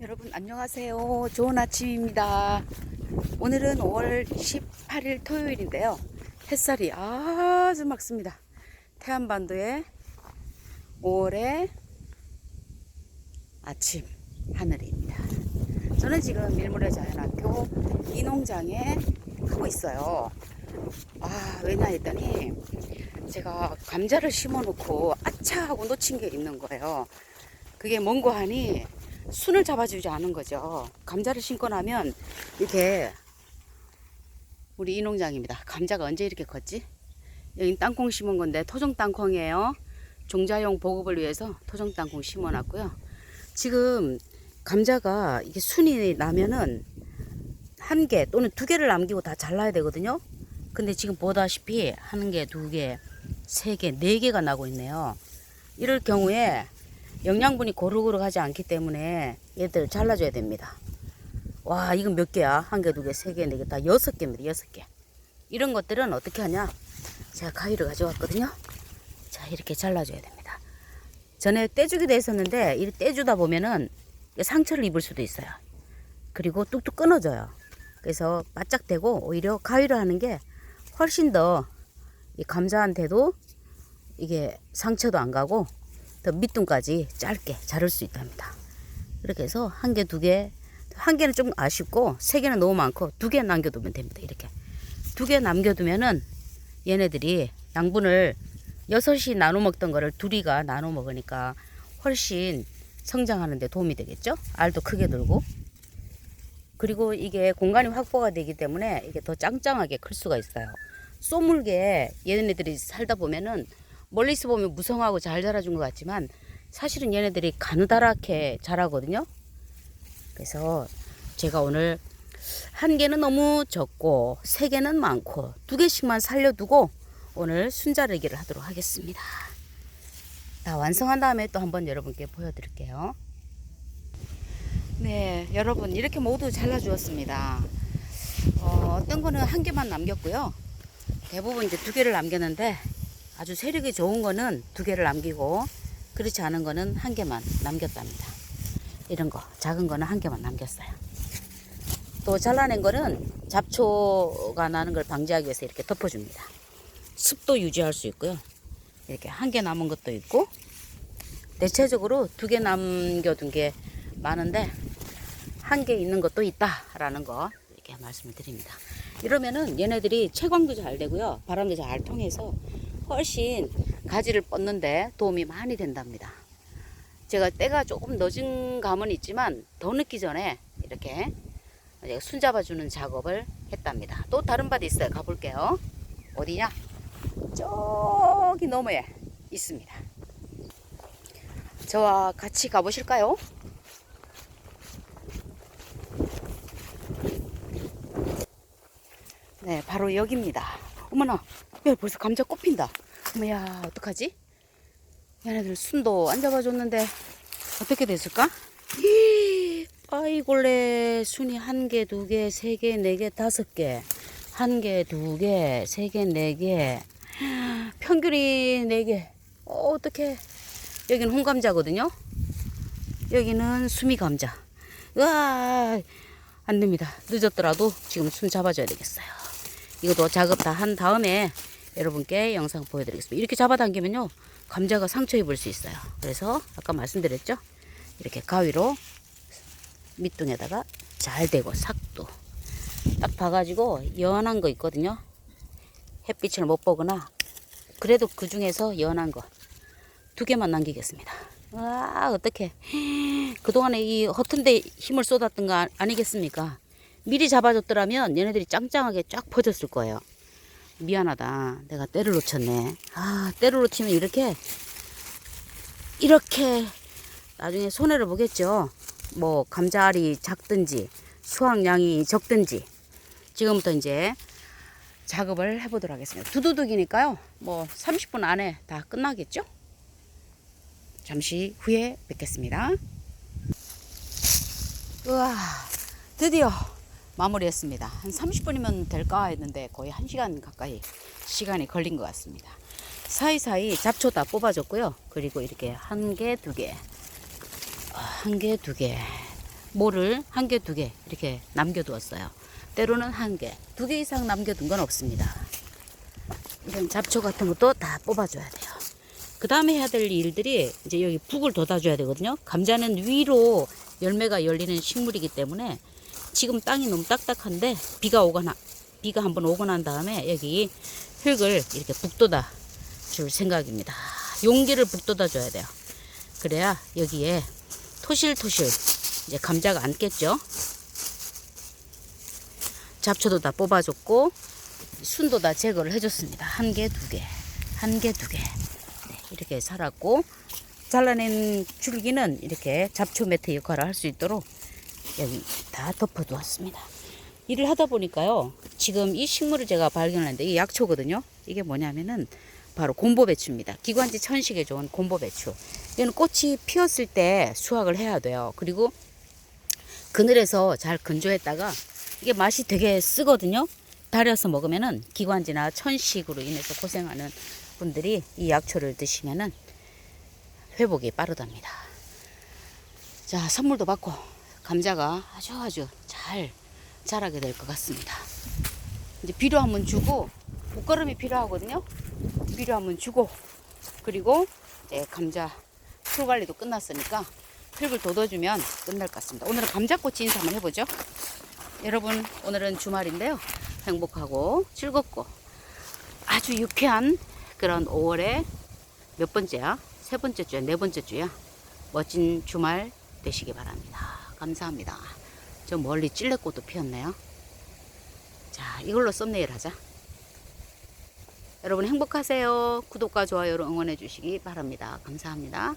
여러분 안녕하세요. 좋은 아침입니다. 오늘은 5월 18일 토요일인데요. 햇살이 아주 맑습니다. 태안반도의 5월의 아침 하늘입니다. 저는 지금 밀물의 자연학교 이 농장에 하고 있어요. 아, 왜냐 했더니 제가 감자를 심어 놓고 아차 하고 놓친 게 있는 거예요. 그게 뭔고 하니 순을 잡아주지 않은 거죠. 감자를 심고 나면 이렇게 우리 이 농장입니다. 감자가 언제 이렇게 컸지? 여기 땅콩 심은 건데 토종 땅콩이에요. 종자용 보급을 위해서 토종 땅콩 심어 놨고요. 지금 감자가 이게 순이 나면은 한 개 또는 두 개를 남기고 다 잘라야 되거든요. 근데 지금 보다시피 한 개, 두 개, 세 개, 네 개가 나고 있네요. 이럴 경우에 영양분이 고루고루 하지 않기 때문에 얘들 잘라줘야 됩니다. 와, 이건 몇 개야? 한 개, 두 개, 세 개, 네 개, 다 여섯 개입니다. 여섯 개. 이런 것들은 어떻게 하냐? 제가 가위를 가져왔거든요. 자, 이렇게 잘라줘야 됩니다. 전에 떼주기도 했었는데, 이 떼주다 보면은 상처를 입을 수도 있어요. 그리고 뚝뚝 끊어져요. 그래서 바짝 대고 오히려 가위로 하는 게 훨씬 더이 감자한테도 이게 상처도 안 가고 더 밑둥까지 짧게 자를 수 있답니다. 이렇게 해서 한 개, 두 개, 한 개는 좀 아쉽고 세 개는 너무 많고 두 개 남겨두면 됩니다. 이렇게 두 개 남겨두면은 얘네들이 양분을 여섯이 나눠 먹던 거를 둘이가 나눠 먹으니까 훨씬 성장하는데 도움이 되겠죠? 알도 크게 들고 그리고 이게 공간이 확보가 되기 때문에 이게 더 짱짱하게 클 수가 있어요. 쏘물게 얘네들이 살다 보면은 멀리서 보면 무성하고 잘 자라준 것 같지만 사실은 얘네들이 가느다랗게 자라거든요. 그래서 제가 오늘 한 개는 너무 적고 세 개는 많고 두 개씩만 살려두고 오늘 순자르기를 하도록 하겠습니다. 다 완성한 다음에 또 한번 여러분께 보여드릴게요. 네, 여러분 이렇게 모두 잘라주었습니다. 어, 어떤 거는 한 개만 남겼고요. 대부분 이제 두 개를 남겼는데 아주 세력이 좋은 거는 두 개를 남기고 그렇지 않은 거는 한 개만 남겼답니다. 이런 거 작은 거는 한 개만 남겼어요. 또 잘라낸 거는 잡초가 나는 걸 방지하기 위해서 이렇게 덮어줍니다. 습도 유지할 수 있고요. 이렇게 한 개 남은 것도 있고 대체적으로 두 개 남겨둔 게 많은데 한 개 있는 것도 있다라는 거 이렇게 말씀을 드립니다. 이러면은 얘네들이 채광도 잘 되고요. 바람도 잘 통해서 훨씬 가지를 뻗는데 도움이 많이 된답니다. 제가 때가 조금 늦은 감은 있지만 더 늦기 전에 이렇게 순 잡아주는 작업을 했답니다. 또 다른 밭이 있어요. 가볼게요. 어디냐? 저기 너머에 있습니다. 저와 같이 가보실까요? 네, 바로 여기입니다. 어머나, 야, 벌써 감자 꽃핀다. 어머야, 어떡하지? 얘네들 순도 안 잡아줬는데, 어떻게 됐을까? 히, 아이골레 순이 한 개, 두 개, 세 개, 네 개, 다섯 개. 한 개, 두 개, 세 개, 네 개. 평균이 네 개. 어, 어떡해. 여기는 홍감자거든요. 여기는 수미 감자. 으아, 안 됩니다. 늦었더라도 지금 순 잡아줘야 되겠어요. 이것도 작업 다 한 다음에 여러분께 영상 보여드리겠습니다. 이렇게 잡아당기면요. 감자가 상처 입을 수 있어요. 그래서 아까 말씀드렸죠. 이렇게 가위로 밑둥에다가 잘 대고 삭도 딱 봐가지고 연한 거 있거든요. 햇빛을 못 보거나 그래도 그 중에서 연한 거 두 개만 남기겠습니다. 와 어떡해 그동안에 이 허튼데 힘을 쏟았던 거 아- 아니겠습니까? 미리 잡아줬더라면 얘네들이 짱짱하게 쫙 퍼졌을 거예요. 미안하다. 내가 때를 놓쳤네. 아, 때를 놓치면 이렇게, 이렇게 나중에 손해를 보겠죠. 뭐, 감자알이 작든지, 수확량이 적든지. 지금부터 이제 작업을 해보도록 하겠습니다. 두두둑이니까요. 뭐, 30분 안에 다 끝나겠죠? 잠시 후에 뵙겠습니다. 우와, 드디어 마무리했습니다. 한 30분이면 될까 했는데 거의 1시간 가까이 시간이 걸린 것 같습니다. 사이사이 잡초 다 뽑아줬고요. 그리고 이렇게 한 개, 두 개, 한 개, 두 개. 모를 한 개, 두 개 이렇게 남겨두었어요. 때로는 한 개, 두 개 이상 남겨둔 건 없습니다. 이런 잡초 같은 것도 다 뽑아줘야 돼요. 그 다음에 해야 될 일들이 이제 여기 북을 돋아줘야 되거든요. 감자는 위로 열매가 열리는 식물이기 때문에 지금 땅이 너무 딱딱한데 비가 오거나 비가 한번 오고 난 다음에 여기 흙을 이렇게 북돋아 줄 생각입니다. 용기를 북돋아 줘야 돼요. 그래야 여기에 토실토실 이제 감자가 앉겠죠. 잡초도 다 뽑아줬고 순도 다 제거를 해줬습니다. 한 개, 두 개, 한 개, 두 개. 네, 이렇게 살았고 잘라낸 줄기는 이렇게 잡초 매트 역할을 할 수 있도록 여기 다 덮어두었습니다. 일을 하다 보니까요. 지금 이 식물을 제가 발견했는데 이게 약초거든요. 이게 뭐냐면은 바로 곰보배추입니다. 기관지 천식에 좋은 곰보배추. 이거는 꽃이 피었을 때 수확을 해야 돼요. 그리고 그늘에서 잘 건조했다가 이게 맛이 되게 쓰거든요. 달여서 먹으면은 기관지나 천식으로 인해서 고생하는 분들이 이 약초를 드시면은 회복이 빠르답니다. 자, 선물도 받고 감자가 아주 아주 잘 자라게 될 것 같습니다. 이제 비료 한번 주고 목걸음이 필요하거든요. 비료 한번 주고 그리고 이제 감자 풀 관리도 끝났으니까 흙을 돋워주면 끝날 것 같습니다. 오늘은 감자꽃 인사 한번 해보죠. 여러분 오늘은 주말인데요. 행복하고 즐겁고 아주 유쾌한 그런 5월의 몇 번째야? 세 번째 주야? 네 번째 주야? 멋진 주말 되시기 바랍니다. 감사합니다. 저 멀리 찔레꽃도 피었네요. 자, 이걸로 썸네일 하자. 여러분 행복하세요. 구독과 좋아요로 응원해 주시기 바랍니다. 감사합니다.